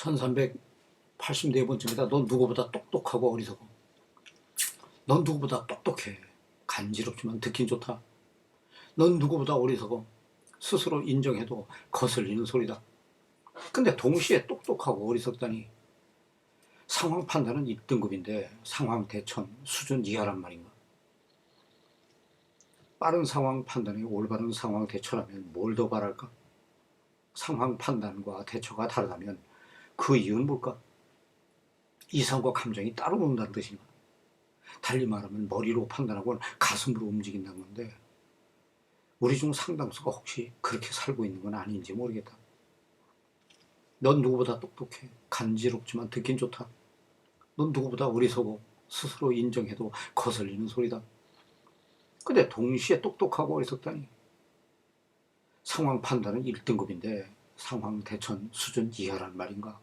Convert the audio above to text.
1384번째입니다. 넌 누구보다 똑똑하고 어리석어. 넌 누구보다 똑똑해. 간지럽지만 듣긴 좋다. 넌 누구보다 어리석어. 스스로 인정해도 거슬리는 소리다. 근데 동시에 똑똑하고 어리석다니 상황 판단은 1등급인데 상황 대처는 수준 이하란 말인가? 빠른 상황 판단이 올바른 상황 대처라면 뭘 더 바랄까? 상황 판단과 대처가 다르다면 그 이유는 뭘까? 이성과 감정이 따로 논다는 뜻인가? 달리 말하면 머리로 판단하고 가슴으로 움직인다는 건데 우리 중 상당수가 혹시 그렇게 살고 있는 건 아닌지 모르겠다. 넌 누구보다 똑똑해. 간지럽지만 듣긴 좋다. 넌 누구보다 어리석어. 스스로 인정해도 거슬리는 소리다. 근데 동시에 똑똑하고 어리석다니. 상황 판단은 1등급인데 상황 대처는 수준 이하란 말인가?